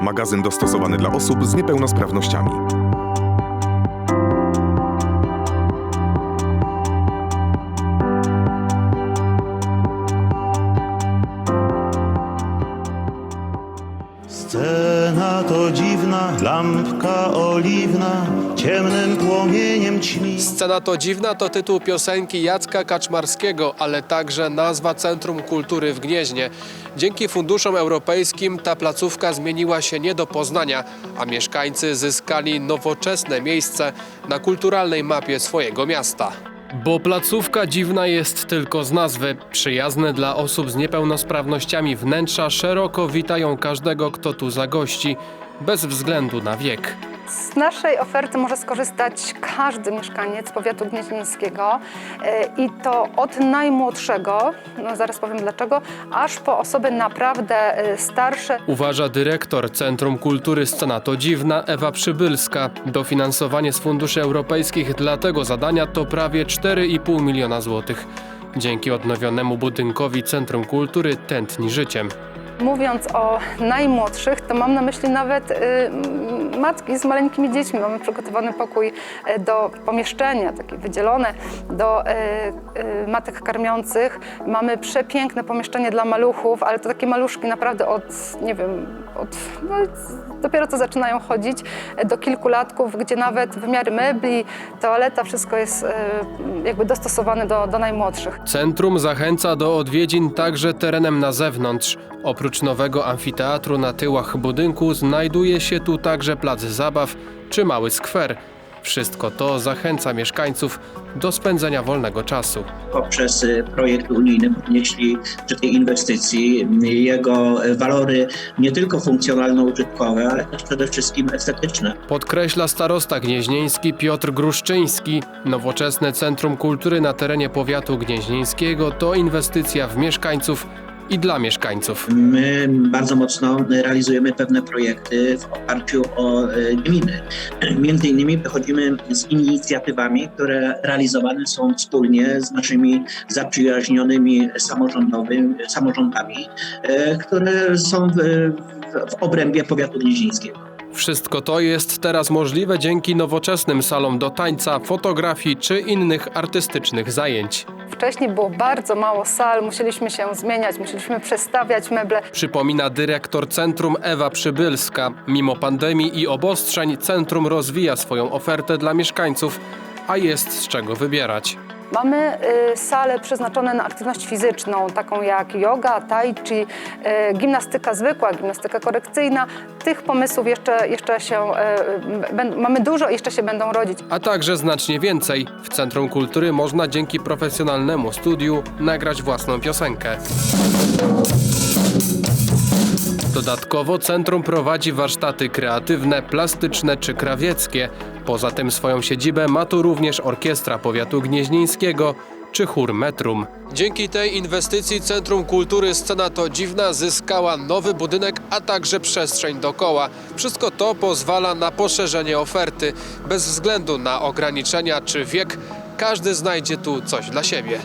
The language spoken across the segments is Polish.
Magazyn dostosowany dla osób z niepełnosprawnościami. To dziwna, lampka oliwna, ciemnym płomieniem ćmi. Scena to dziwna to tytuł piosenki Jacka Kaczmarskiego, ale także nazwa Centrum Kultury w Gnieźnie. Dzięki funduszom europejskim ta placówka zmieniła się nie do poznania, a mieszkańcy zyskali nowoczesne miejsce na kulturalnej mapie swojego miasta. Bo placówka dziwna jest tylko z nazwy. Przyjazne dla osób z niepełnosprawnościami wnętrza szeroko witają każdego, kto tu zagości, bez względu na wiek. Z naszej oferty może skorzystać każdy mieszkaniec powiatu gnieźnieńskiego e, i to od najmłodszego, no zaraz powiem dlaczego, aż po osoby naprawdę e, starsze. Uważa dyrektor Centrum Kultury Scena to Dziwna Ewa Przybylska. Dofinansowanie z funduszy europejskich dla tego zadania to prawie 4,5 miliona złotych. Dzięki odnowionemu budynkowi Centrum Kultury tętni życiem. Mówiąc o najmłodszych, to mam na myśli nawet y, matki z maleńkimi dziećmi. Mamy przygotowany pokój y, do pomieszczenia, takie wydzielone do y, matek karmiących. Mamy przepiękne pomieszczenie dla maluchów, ale to takie maluszki naprawdę od, nie wiem, od, no, dopiero co zaczynają chodzić, do kilkulatków, gdzie nawet wymiary mebli, toaleta, wszystko jest jakby dostosowane do, do najmłodszych. Centrum zachęca do odwiedzin także terenem na zewnątrz. Oprócz nowego amfiteatru na tyłach budynku znajduje się tu także plac zabaw czy mały skwer. Wszystko to zachęca mieszkańców do spędzenia wolnego czasu. poprzez y, projekt unijny podnieśli przy tej inwestycji y, jego y, walory nie tylko funkcjonalno-użytkowe, ale też przede wszystkim estetyczne. Podkreśla starosta gnieźnieński Piotr Gruszczyński. Nowoczesne Centrum Kultury na terenie powiatu gnieźnieńskiego to inwestycja w mieszkańców i dla mieszkańców. My bardzo mocno realizujemy pewne projekty w oparciu o y, gminy. Między innymi wychodzimy z inicjatywami, które realizowane są wspólnie z naszymi zaprzyjaźnionymi samorządowymi, samorządami, y, które są w, w obrębie powiatu gnieźnieńskiego. Wszystko to jest teraz możliwe dzięki nowoczesnym salom do tańca, fotografii czy innych artystycznych zajęć. Wcześniej było bardzo mało sal, musieliśmy się zmieniać, musieliśmy przestawiać meble. Przypomina dyrektor centrum Ewa Przybylska. Mimo pandemii i obostrzeń centrum rozwija swoją ofertę dla mieszkańców, a jest z czego wybierać. Mamy y, sale przeznaczone na aktywność fizyczną, taką jak yoga, tai chi, y, gimnastyka zwykła, gimnastyka korekcyjna. Tych pomysłów jeszcze, jeszcze się, y, mamy dużo, jeszcze się będą rodzić. A także znacznie więcej. W Centrum Kultury można dzięki profesjonalnemu studiu nagrać własną piosenkę. Dodatkowo centrum prowadzi warsztaty kreatywne, plastyczne czy krawieckie. Poza tym swoją siedzibę ma tu również Orkiestra Powiatu Gnieźnieńskiego czy chór Metrum. Dzięki tej inwestycji Centrum Kultury Scena to Dziwna zyskała nowy budynek, a także przestrzeń dokoła. Wszystko to pozwala na poszerzenie oferty. Bez względu na ograniczenia czy wiek, każdy znajdzie tu coś dla siebie.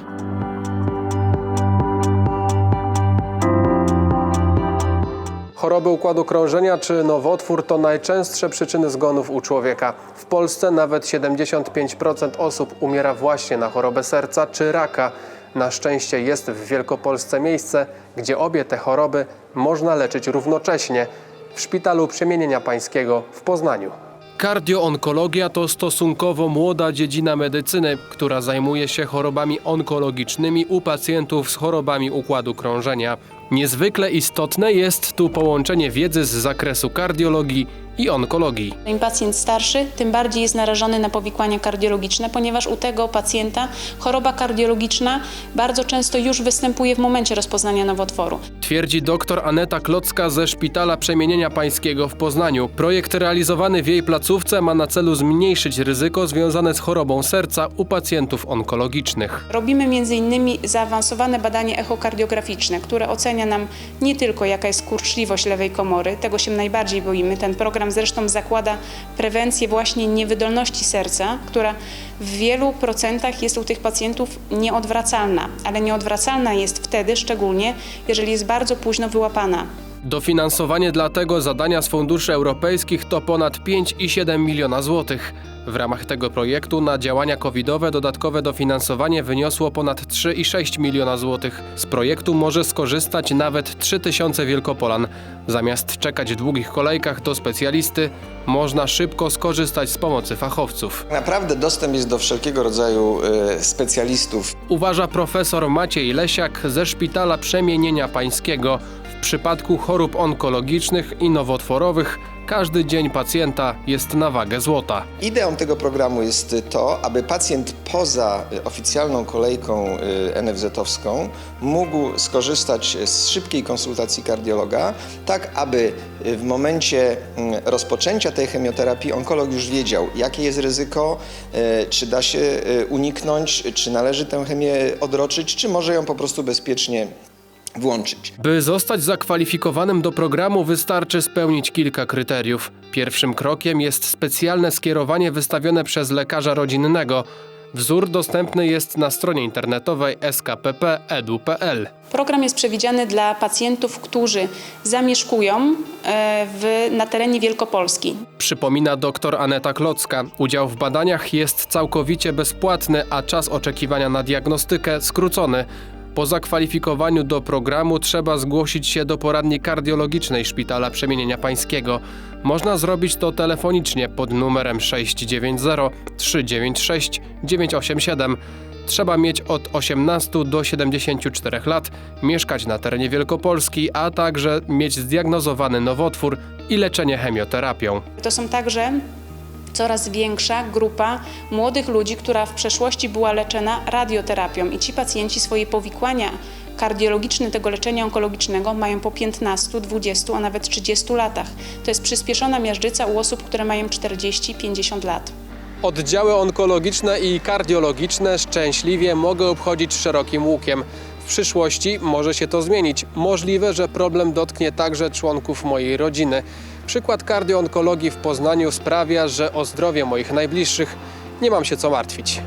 Choroby układu krążenia czy nowotwór to najczęstsze przyczyny zgonów u człowieka. W Polsce nawet 75% osób umiera właśnie na chorobę serca czy raka. Na szczęście jest w Wielkopolsce miejsce, gdzie obie te choroby można leczyć równocześnie w Szpitalu Przemienienia Pańskiego w Poznaniu. Kardioonkologia to stosunkowo młoda dziedzina medycyny, która zajmuje się chorobami onkologicznymi u pacjentów z chorobami układu krążenia. Niezwykle istotne jest tu połączenie wiedzy z zakresu kardiologii i onkologii. Im pacjent starszy, tym bardziej jest narażony na powikłania kardiologiczne, ponieważ u tego pacjenta choroba kardiologiczna bardzo często już występuje w momencie rozpoznania nowotworu. Twierdzi dr Aneta Klocka ze Szpitala Przemienienia Pańskiego w Poznaniu. Projekt realizowany w jej placówce ma na celu zmniejszyć ryzyko związane z chorobą serca u pacjentów onkologicznych. Robimy m.in. zaawansowane badanie echokardiograficzne, które ocenia nam nie tylko jaka jest kurczliwość lewej komory, tego się najbardziej boimy. Ten program zresztą zakłada prewencję właśnie niewydolności serca, która w wielu procentach jest u tych pacjentów nieodwracalna, ale nieodwracalna jest wtedy szczególnie, jeżeli jest bardzo późno wyłapana. Dofinansowanie dla tego zadania z funduszy europejskich to ponad 5,7 miliona złotych. W ramach tego projektu na działania covidowe dodatkowe dofinansowanie wyniosło ponad 3,6 miliona złotych. Z projektu może skorzystać nawet 3000 Wielkopolan. Zamiast czekać w długich kolejkach do specjalisty, można szybko skorzystać z pomocy fachowców. Naprawdę dostęp jest do wszelkiego rodzaju e, specjalistów. Uważa profesor Maciej Lesiak ze Szpitala Przemienienia Pańskiego. Przypadku chorób onkologicznych i nowotworowych każdy dzień pacjenta jest na wagę złota. Ideą tego programu jest to, aby pacjent poza e, oficjalną kolejką e, NFZ-owską mógł skorzystać z szybkiej konsultacji kardiologa, tak aby e, w momencie mm, rozpoczęcia tej chemioterapii onkolog już wiedział, jakie jest ryzyko, czy da się uniknąć, czy należy tę chemię odroczyć, czy może ją po prostu bezpiecznie włączyć. By zostać zakwalifikowanym do programu wystarczy spełnić kilka kryteriów. Pierwszym krokiem jest specjalne skierowanie wystawione przez lekarza rodzinnego. Wzór dostępny jest na stronie internetowej skpp.edu.pl. Program jest przewidziany dla pacjentów, którzy zamieszkują e, w, na terenie Wielkopolski. Przypomina dr Aneta Klocka. Udział w badaniach jest całkowicie bezpłatny, a czas oczekiwania na diagnostykę skrócony. Po zakwalifikowaniu do programu trzeba zgłosić się do poradni kardiologicznej Szpitala Przemienienia Pańskiego. Można zrobić to telefonicznie pod numerem 690 396 987. Trzeba mieć od 18 do 74 lat, mieszkać na terenie Wielkopolski, a także mieć zdiagnozowany nowotwór i leczenie chemioterapią. To są także coraz większa grupa młodych ludzi, która w przeszłości była leczona radioterapią i ci pacjenci swoje powikłania kardiologiczne tego leczenia onkologicznego mają po 15, 20, a nawet 30 latach. To jest przyspieszona miażdżyca u osób, które mają 40-50 lat. Oddziały onkologiczne i kardiologiczne szczęśliwie mogę obchodzić szerokim łukiem. W przyszłości może się to zmienić. Możliwe, że problem dotknie także członków mojej rodziny. Przykład kardioonkologii w Poznaniu sprawia, że o zdrowie moich najbliższych nie mam się co martwić.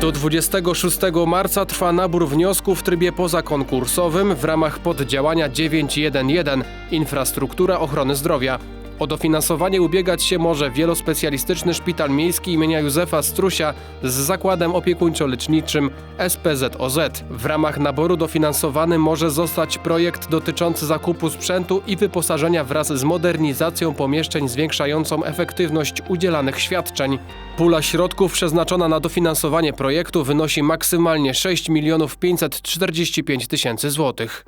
Do 26 marca trwa nabór wniosków w trybie pozakonkursowym w ramach poddziałania 911 Infrastruktura ochrony zdrowia. O dofinansowanie ubiegać się może wielospecjalistyczny szpital miejski imienia Józefa Strusia z zakładem opiekuńczo-leczniczym SPZOZ. W ramach naboru dofinansowany może zostać projekt dotyczący zakupu sprzętu i wyposażenia wraz z modernizacją pomieszczeń zwiększającą efektywność udzielanych świadczeń. Pula środków przeznaczona na dofinansowanie projektu wynosi maksymalnie 6 milionów 545 tysięcy złotych.